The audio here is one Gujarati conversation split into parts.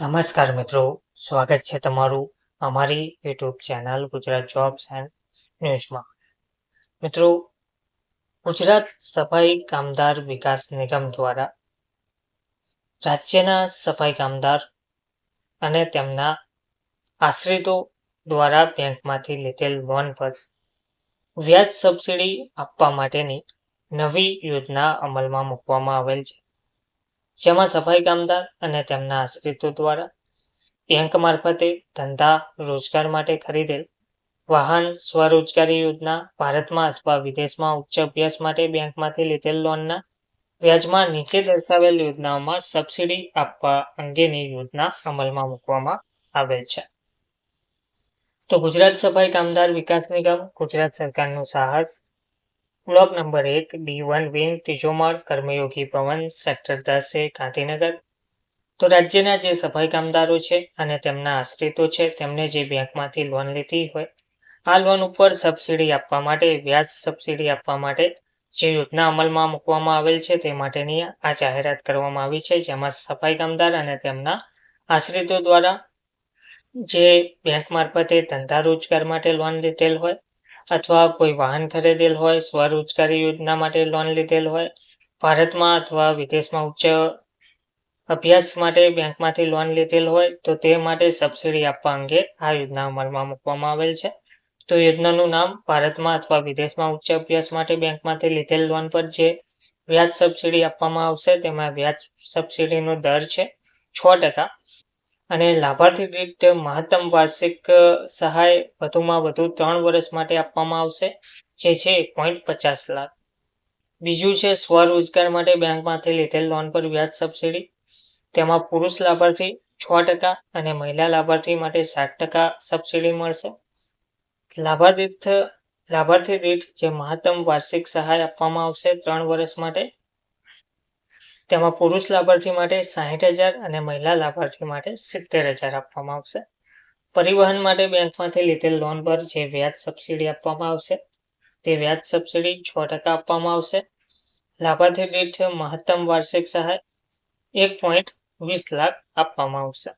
નમસ્કાર મિત્રો, સ્વાગત છે તમારું અમારી YouTube channel Gujarat jobs and ન્યૂઝમાં મિત્રો, ગુજરાત સફાઈ કામદાર વિકાસ નિગમ દ્વારા રાજ્યના સફાઈ કામદાર અને તેમના આશ્રિતો દ્વારા બેંકમાંથી લીધેલ લોન પર વ્યાજ સબસિડી આપવા માટેની નવી યોજના અમલમાં મૂકવામાં આવેલ છે. જેમાં સફાઈ કામદાર અને તેમના આશ્રિતો દ્વારા બેંક મારફતે ધંધા રોજગાર માટે ખરીદેલ વાહન સ્વરોજગારી યોજના ભારતમાં અથવા વિદેશમાં ઉચ્ચ અભ્યાસ માટે બેંકમાંથી લીધેલ લોનના વ્યાજમાં નીચે દર્શાવેલ યોજનાઓમાં સબસિડી આપવા અંગેની યોજના અમલમાં મૂકવામાં આવેલ છે. તો ગુજરાત સફાઈ કામદાર વિકાસ નિગમ ગુજરાત સરકારનું સાહસ બ્લોક નંબર એક ડી વન વિંગ ત્રીજો માળ કર્મયોગી ભવન સેક્ટર દસ ગાંધીનગર. તો રાજ્યના જે સફાઈ કામદારો છે અને તેમના આશ્રિતો છે, તેમને જે બેંકમાંથી લોન લીધી હોય, આ લોન ઉપર સબસિડી આપવા માટે, વ્યાજ સબસિડી આપવા માટે જે યોજના અમલમાં મૂકવામાં આવેલ છે તે માટેની આ જાહેરાત કરવામાં આવી છે, જેમાં સફાઈ કામદાર અને તેમના આશ્રિતો દ્વારા જે બેંક મારફતે ધંધા રોજગાર માટે લોન લીધેલ હોય અથવા કોઈ વાહન ખરીદેલ હોય, સ્વરોજગારી યોજના માટે લોન લીધેલ હોય, ભારતમાં અથવા વિદેશમાં ઉચ્ચ અભ્યાસ માટે બેંકમાંથી લોન લીધેલ હોય, તો તે માટે સબસિડી આપવા અંગે આ યોજના અમલમાં મૂકવામાં આવેલ છે. તો યોજનાનું નામ ભારતમાં અથવા વિદેશમાં ઉચ્ચ અભ્યાસ માટે બેંકમાંથી લીધેલ લોન પર જે વ્યાજ સબસિડી આપવામાં આવશે, તેમાં વ્યાજ સબસિડીનો દર છે છ ટકા. અને લાભાર્થી દીઠ મહત્તમ વાર્ષિક સહાય વધુમાં વધુ ત્રણ વર્ષ માટે આપવામાં આવશે, જે છે પોઈન્ટ પચાસ લાખ. બીજું છે સ્વરોજગાર માટે બેંકમાંથી લીધેલ લોન પર વ્યાજ સબસિડી તેમાં પુરુષ લાભાર્થી છ ટકા અને મહિલા લાભાર્થી માટે સાત ટકા સબસિડી મળશે. લાભાર્થી લાભાર્થી દીઠ જે મહત્તમ વાર્ષિક સહાય આપવામાં આવશે ત્રણ વર્ષ માટે તેમાં પુરુષ લાભાર્થી માટે સાહીઠ હજાર અને મહિલા લાભાર્થી માટે સિત્તેર હજાર આપવામાં આવશે. પરિવહન માટે બેંકમાંથી લીધેલ લોન પર જે વ્યાજ સબસિડી આપવામાં આવશે, તે વ્યાજ સબસિડી છ ટકા આપવામાં આવશે. લાભાર્થી દીઠ મહત્તમ વાર્ષિક સહાય એક પોઈન્ટ વીસ લાખ આપવામાં આવશે.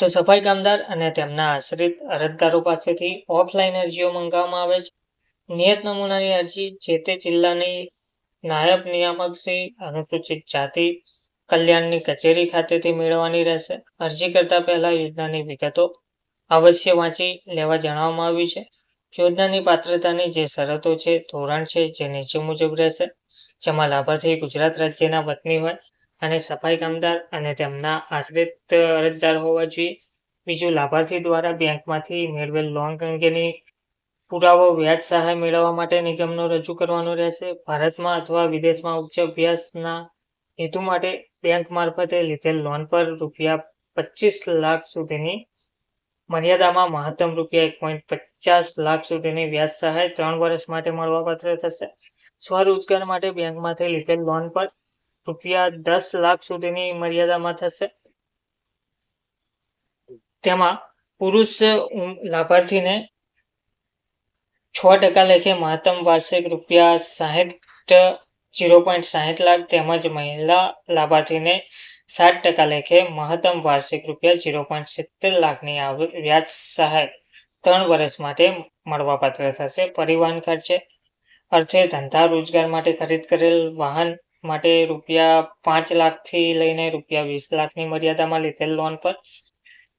તો સફાઈ કામદાર અને તેમના આશ્રિત અરજદારો પાસેથી ઓફલાઈન અરજીઓ મંગાવવામાં આવે છે. નિયત નમૂનાની અરજી જે તે જિલ્લાની નાયબ નિયામક શ્રી અનુસૂચિત જાતિ કલ્યાણની કચેરી ખાતેથી મેળવવાની રહેશે. અરજી કરતા પહેલા યોજનાની વિગતો અવશ્ય વાંચી લેવા જણાવવામાં આવ્યું છે. યોજનાની પાત્રતાની જે શરતો છે, ધોરણ છે, જે નીચે મુજબ રહેશે, જેમાં લાભાર્થી ગુજરાત રાજ્યના વતની હોય અને સફાઈ કામદાર અને તેમના આશ્રિત અરજદાર હોવા જોઈએ. બીજું, લાભાર્થી દ્વારા બેંકમાંથી મેળવેલ લોન અંગેની પુરાવો વ્યાજ સહાય મેળવવા માટે નિગમનો રજૂ કરવાનો રહેશે. ભારતમાં અથવા વિદેશમાં ઉચ્ચ અભ્યાસના હેતુ માટે બેંક મારફતે લીધેલ લોન પર રૂપિયા પચીસ લાખ સુધીની મર્યાદામાં મહત્તમ રૂપિયા એક પોઈન્ટ પચાસ લાખ સુધીની વ્યાજ સહાય ત્રણ વર્ષ માટે મળવાપાત્ર થશે. સ્વરોજગાર માટે બેંકમાંથી લીધેલ લોન પર રૂપિયા દસ લાખ સુધીની મર્યાદામાં થશે. તેમાં પુરુષ લાભાર્થીને છ ટકા લેખે મહત્તમ વાર્ષિક રૂપિયા સાહીઠ જીરો પોઈન્ટ સાહીઠ લાખ તેમજ મહિલા લાભાર્થીને સાત ટકા લેખે મહત્તમ વાર્ષિક રૂપિયા જીરો પોઈન્ટ સિત્તેર લાખની વ્યાજ સહાય ત્રણ વર્ષ માટે મળવાપાત્ર થશે. પરિવહન ખર્ચે અર્થે ધંધા રોજગાર માટે ખરીદ કરેલ વાહન માટે રૂપિયા પાંચ લાખથી લઈને રૂપિયા વીસ લાખની મર્યાદામાં લીધેલ લોન પર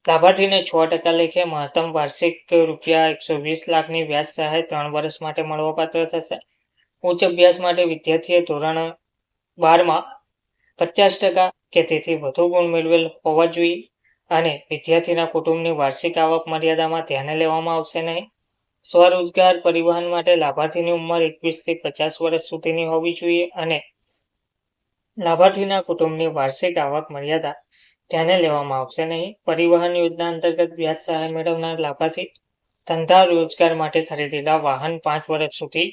લાભાર્થીને છ ટકા લેખે મહત્તમ વાર્ષિક રૂપિયા એકસો વીસ લાખની વ્યાજ સહાય ત્રણ વર્ષ માટે મળવાપાત્ર થશે. ઉચ્ચ અભ્યાસ માટે વિદ્યાર્થીએ ધોરણ બારમાં પચાસ ટકા કે તેથી વધુ ગુણ મેળવેલ હોવા જોઈએ અને વિદ્યાર્થીના કુટુંબની વાર્ષિક આવક મર્યાદામાં ધ્યાને લેવામાં આવશે નહીં. સ્વરોજગાર પરિવહન માટે લાભાર્થીની ઉંમર એકવીસથી પચાસ વર્ષ સુધીની હોવી જોઈએ અને લાભાર્થીના કુટુંબની વાર્ષિક આવક મર્યાદા ધ્યાને લેવામાં આવશે નહીં. પરિવહન યોજના અંતર્ગત વ્યાજ સહાય મેળવનાર લાભાર્થી ધંધા રોજગાર માટે ખરીદેલા વાહન પાંચ વર્ષ સુધી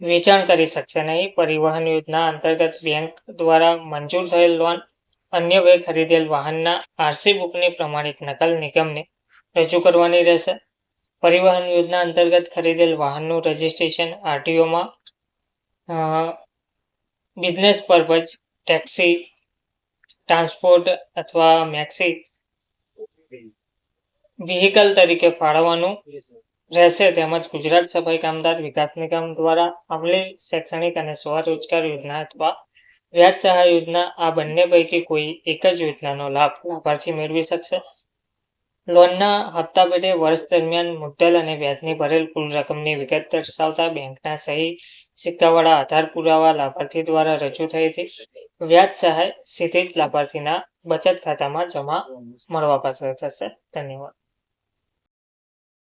વેચાણ કરી શકશે નહીં. પરિવહન યોજના અંતર્ગત બેંક દ્વારા મંજૂર થયેલ લોન અન્ય વે ખરીદેલ વાહનના આરસી બુકની પ્રમાણિત નકલ નિગમને રજૂ કરવાની રહેશે. પરિવહન યોજના અંતર્ગત ખરીદેલ વાહનનું રજિસ્ટ્રેશન આરટીઓમાં બિઝનેસ પર્પઝ, ટેક્સી ટ્રાન્સપોર્ટ અથવા મેક્સી વ્હીકલ તરીકે ફાળવવાનું રહેશે. તેમજ ગુજરાત સફાઈ કામદાર વિકાસ નિગમ દ્વારા અમલી શૈક્ષણિક અને સ્વરોજગાર યોજના અથવા વ્યાજ સહાય યોજના આ બંને પૈકી કોઈ એક જ યોજનાનો લાભ લાભાર્થી મેળવી શકશે. લોનના હપ્તા પેટે વર્ષ દરમિયાન મુદ્દલ અને વ્યાજની ભરેલ કુલ રકમની વિગત દર્શાવતા બેંકના સહી સિક્કાવાળા આધાર પુરાવા લાભાર્થી દ્વારા રજૂ થઈ હતી. વ્યાજ સહાય સીધી જ લાભાર્થીના બચત ખાતામાં જમા મળવાપાત્ર થશે. ધન્યવાદ.